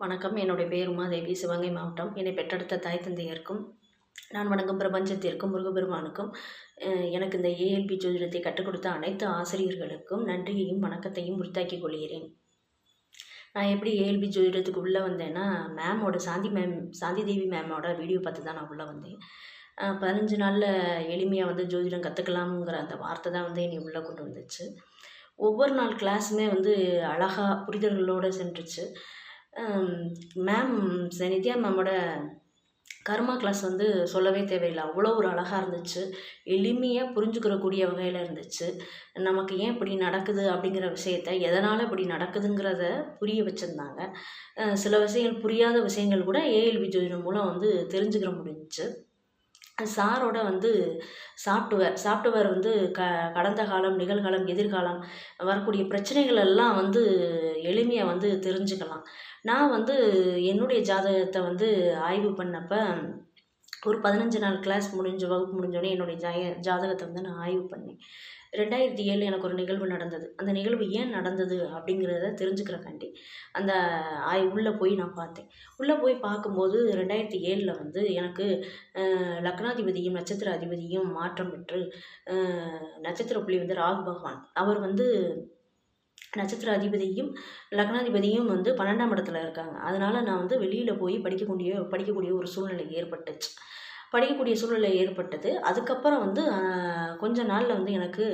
வணக்கம். என்னுடைய பேர் உமாதேவி. சிவகங்கை மாவட்டம். என்னை பெற்றெடுத்த தாய் தந்தையருக்கும் நான் வணங்கும் பிரபஞ்சத்திற்கும் முருகபெருமானுக்கும் எனக்கு இந்த ஏஎல்பி ஜோதிடத்தை கற்றுக் கொடுத்த அனைத்து ஆசிரியர்களுக்கும் நன்றியையும் வணக்கத்தையும் உரித்தாக்கிக் கொள்கிறேன். நான் எப்படி ஏஎல்பி ஜோதிடத்துக்கு உள்ளே வந்தேன்னா மேமோட சாந்தி மேம் சாந்தி தேவி மேமோட வீடியோ பார்த்து தான் நான் உள்ளே வந்தேன். பதினஞ்சு நாளில் எளிமையாக வந்து ஜோதிடம் கற்றுக்கலாம்ங்கிற அந்த வார்த்தை தான் வந்து என்னை உள்ளே கொண்டு வந்துச்சு. ஒவ்வொரு நாள் கிளாஸுமே வந்து அழகாக புரிதல்களோடு சென்றுச்சு. மேம் நித்யா மேமோட கர்மா கிளாஸ் வந்து சொல்லவே தேவையில்லை. அவ்வளோ ஒரு அழகாக இருந்துச்சு. எளிமையாக புரிஞ்சுக்கிறக்கூடிய வகையில் இருந்துச்சு. நமக்கு ஏன் இப்படி நடக்குது அப்படிங்கிற விஷயத்த எதனால் இப்படி நடக்குதுங்கிறத புரிய வச்சுருந்தாங்க. சில விஷயங்கள் புரியாத விஷயங்கள் கூட ஏஎல்பி ஜோதிடம் மூலம் வந்து தெரிஞ்சுக்கிற முடிஞ்சுச்சு. சாரோட வந்து சாஃப்ட்வேர் சாஃப்ட்வேர் வந்து க கடந்த காலம் நிகழ்காலம் எதிர்காலம் வரக்கூடிய பிரச்சனைகள் எல்லாம் வந்து எளிமையாக வந்து தெரிஞ்சுக்கலாம். நான் வந்து என்னுடைய ஜாதகத்தை வந்து ஆய்வு பண்ணப்போ ஒரு பதினஞ்சு நாள் கிளாஸ் முடிஞ்ச வகுப்பு முடிஞ்சோடனே என்னுடைய ஜாய ஜாதகத்தை வந்து நான் ஆய்வு பண்ணேன். ரெண்டாயிரத்தி ஏழு எனக்கு ஒரு நிகழ்வு நடந்தது. அந்த நிகழ்வு ஏன் நடந்தது அப்படிங்கிறத தெரிஞ்சுக்கிறக்காண்டி அந்த ஆய் உள்ளே போய் நான் பார்த்தேன். உள்ளே போய் பார்க்கும்போது ரெண்டாயிரத்தி ஏழில் வந்து எனக்கு லக்னாதிபதியும் நட்சத்திர அதிபதியும் மாற்றம் பெற்று நட்சத்திர புள்ளி வந்து ராகு பகவான். அவர் வந்து நட்சத்திர அதிபதியும் லக்னாதிபதியும் வந்து பன்னெண்டாம் இடத்துல இருக்காங்க. அதனால் நான் வந்து வெளியில் போய் படிக்கக்கூடிய படிக்கக்கூடிய ஒரு சூழ்நிலை ஏற்பட்டுச்சு. படிக்கக்கூடிய சூழ்நிலை ஏற்பட்டது. அதுக்கப்புறம் வந்து கொஞ்ச நாளில் வந்து எனக்கு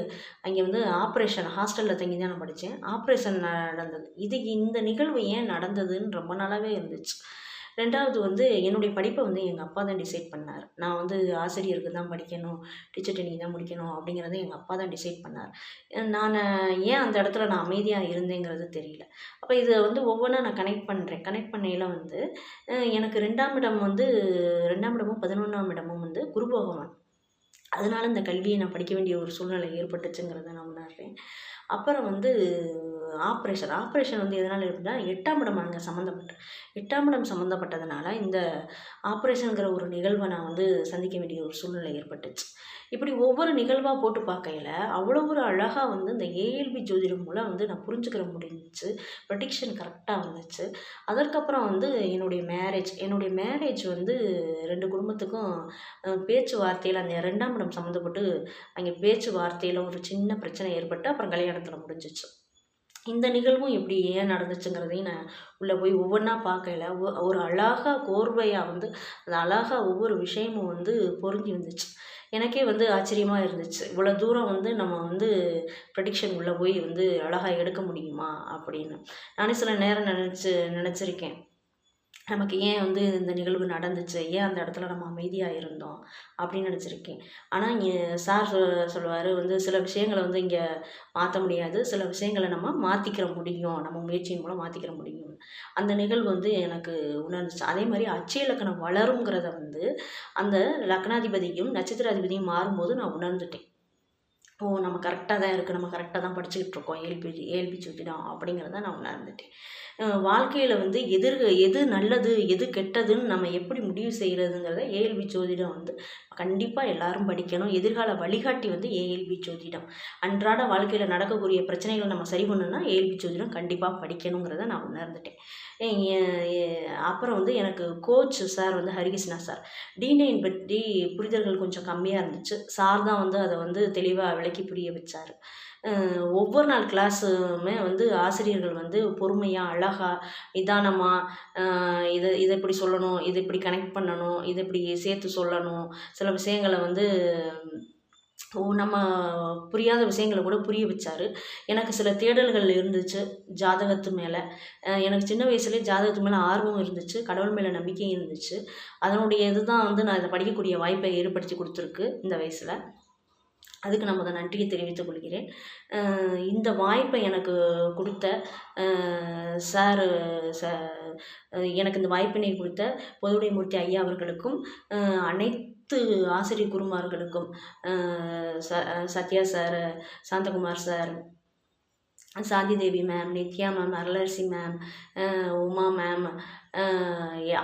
அங்கே வந்து ஆப்ரேஷன் ஹாஸ்டலில் தங்கி தான் நான் படித்தேன் ஆப்ரேஷன் நடந்தது. இது இந்த நிகழ்வு ஏன் நடந்ததுன்னு ரொம்ப நாளாகவே இருந்துச்சு. ரெண்டாவது வந்து என்னுடைய படிப்பை வந்து எங்கள் அப்பா தான் டிசைட் பண்ணார். நான் வந்து ஆசிரியருக்கு தான் படிக்கணும் டீச்சர் ட்ரைனிங் தான் முடிக்கணும் அப்படிங்கிறத எங்கள் அப்பா தான் டிசைட் பண்ணார். நான் ஏன் அந்த இடத்துல நான் அமைதியாக இருந்தேங்கிறது தெரியல. அப்போ இதை வந்து ஒவ்வொன்றா நான் கனெக்ட் பண்ணுறேன் கனெக்ட் பண்ணையில் வந்து எனக்கு ரெண்டாம் இடம் வந்து ரெண்டாம் இடமும் பதினொன்றாம் இடமும் வந்து குரு பகவான். அதனால இந்த கல்வியை நான் படிக்க வேண்டிய ஒரு சூழ்நிலை ஏற்பட்டுச்சுங்கிறத நான் உணர்றேன். அப்புறம் வந்து ஆப்ரேஷன் ஆப்ரேஷன் வந்து எதனால் இருக்குன்னா எட்டாம் இடம் அங்கே சம்மந்தப்பட்ட எட்டாம் இடம் சம்மந்தப்பட்டதுனால இந்த ஆப்ரேஷனுங்கிற ஒரு நிகழ்வை நான் வந்து சந்திக்க வேண்டிய ஒரு சூழ்நிலை ஏற்பட்டுச்சு. இப்படி ஒவ்வொரு நிகழ்வாக போட்டு பார்க்கையில் அவ்வளோ ஒரு அழகாக வந்து இந்த ஏஎல்பி ஜோதிடம் மூலம் வந்து நான் புரிஞ்சுக்கிற முடிஞ்சிச்சு ப்ரொடிக்ஷன் கரெக்டாக வந்துச்சு. அதற்கப்புறம் வந்து என்னுடைய மேரேஜ் என்னுடைய மேரேஜ் வந்து ரெண்டு குடும்பத்துக்கும் பேச்சுவார்த்தையில் அந்த ரெண்டாம் இடம் சம்மந்தப்பட்டு அங்கே பேச்சுவார்த்தையில் ஒரு சின்ன பிரச்சனை ஏற்பட்டு அப்புறம் கல்யாணத்தில் முடிஞ்சிச்சு. இந்த நிகழ்வும் எப்படி ஏன் நடந்துச்சுங்கிறதையும் நான் உள்ளே போய் ஒவ்வொன்றா பார்க்கையில ஒ- ஒரு அழகாக கோர்வையாக வந்து அந்த அழகாக ஒவ்வொரு விஷயமும் வந்து பொருந்தி வந்துச்சு எனக்கே வந்து ஆச்சரியமாக இருந்துச்சு. இவ்வளோ தூரம் வந்து நம்ம வந்து ப்ரெடிக்ஷன் உள்ளே போய் வந்து அழகாக எடுக்க முடியுமா அப்படின்னு. நானே சில நேரம் நினச்சி நினச்சிருக்கேன். நமக்கு ஏன் வந்து இந்த நிகழ்வு நடந்துச்சு? ஏன் அந்த இடத்துல நம்ம அமைதியாக இருந்தோம்? அப்படின்னு நினச்சிருக்கேன். ஆனால் இங்கே சார் சொல்லுவார் வந்து சில விஷயங்களை வந்து இங்கே மாற்ற முடியாது. சில விஷயங்களை நம்ம மாற்றிக்கிற முடியும். நம்ம முயற்சியின் மூலம் மாற்றிக்கிற முடியும். அந்த நிகழ்வு வந்து எனக்கு உணர்ந்துச்சு. அதே மாதிரி அச்சய லக்கணம் வளருங்கிறத வந்து அந்த லக்னாதிபதியும் நட்சத்திராதிபதியும் மாறும்போது நான் உணர்ந்துட்டேன். ஓ நம்ம கரெக்டாக தான் இருக்குது நம்ம கரெக்டாக தான் படிச்சுக்கிட்டு இருக்கோம். ஏல்பி ஏல்பி சுத்திடம் அப்படிங்கிறத நான் உணர்ந்துட்டேன். வாழ்க்கையில் வந்து எதிர் எது நல்லது எது கெட்டதுன்னு நம்ம எப்படி முடிவு செய்கிறதுங்கிறத ஏஎல்பி ஜோதிடம் வந்து கண்டிப்பாக எல்லாரும் படிக்கணும். எதிர்கால வழிகாட்டி வந்து ஏஎல்பி ஜோதிடம். அன்றாட வாழ்க்கையில் நடக்கக்கூடிய பிரச்சனைகளை நம்ம சரி பண்ணணும்னா ஏஎல்பி ஜோதிடம் கண்டிப்பாக படிக்கணுங்கிறத நான் உணர்ந்துட்டேன். அப்புறம் வந்து எனக்கு கோச் சார் வந்து ஹரிகிருஷ்ணா சார் டிநைன் பற்றி புரிதல்கள் கொஞ்சம் கம்மியாக இருந்துச்சு. சார் தான் வந்து அதை வந்து தெளிவாக விளக்கி புரிய வச்சார். ஒவ்வொரு நாள் கிளாஸுமே வந்து ஆசிரியர்கள் வந்து பொறுமையாக அழகாக நிதானமாக இதை இதை இப்படி சொல்லணும் இதை இப்படி கனெக்ட் பண்ணணும் இதை இப்படி சேர்த்து சொல்லணும் சில விஷயங்களை வந்து ஓ நம்ம புரியாத விஷயங்களை கூட புரிய வச்சாரு. எனக்கு சில தேடல்கள் இருந்துச்சு ஜாதகத்து மேலே. எனக்கு சின்ன வயசுலேயே ஜாதகத்து மேலே ஆர்வம் இருந்துச்சு கடவுள் மேலே நம்பிக்கையும் இருந்துச்சு. அதனுடைய இதுதான் வந்து நான் இதை படிக்கக்கூடிய வாய்ப்பை ஏற்படுத்தி கொடுத்துருக்கு இந்த வயசில். அதுக்கு நான் முதல் நன்றியை தெரிவித்துக் கொள்கிறேன். இந்த வாய்ப்பை எனக்கு கொடுத்த சார் ச எனக்கு இந்த வாய்ப்பினை கொடுத்த பொதுவுடைமூர்த்தி ஐயா அவர்களுக்கும் அனைத்து ஆசிரியர் குருமார்களுக்கும் ச Sathya sir Santhakumar sir Shanthi Devi ma'am Nithya ma'am Arularasi ma'am Uma ma'am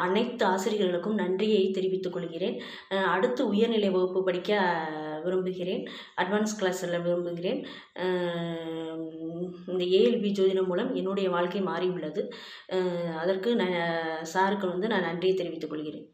அனைத்து ஆசிரியர்களுக்கும் நன்றியை தெரிவித்துக் கொள்கிறேன். அடுத்து உயர்நிலை வகுப்பு படிக்க விரும்புகிறேன். அட்வான்ஸ் கிளாஸ் செல்ல விரும்புகிறேன். இந்த ஏஎல்பி ஜோதிடம் மூலம் என்னுடைய வாழ்க்கை மாறியுள்ளது. அதற்கு நான் சாருக்கு வந்து நான் நன்றியை தெரிவித்துக் கொள்கிறேன்.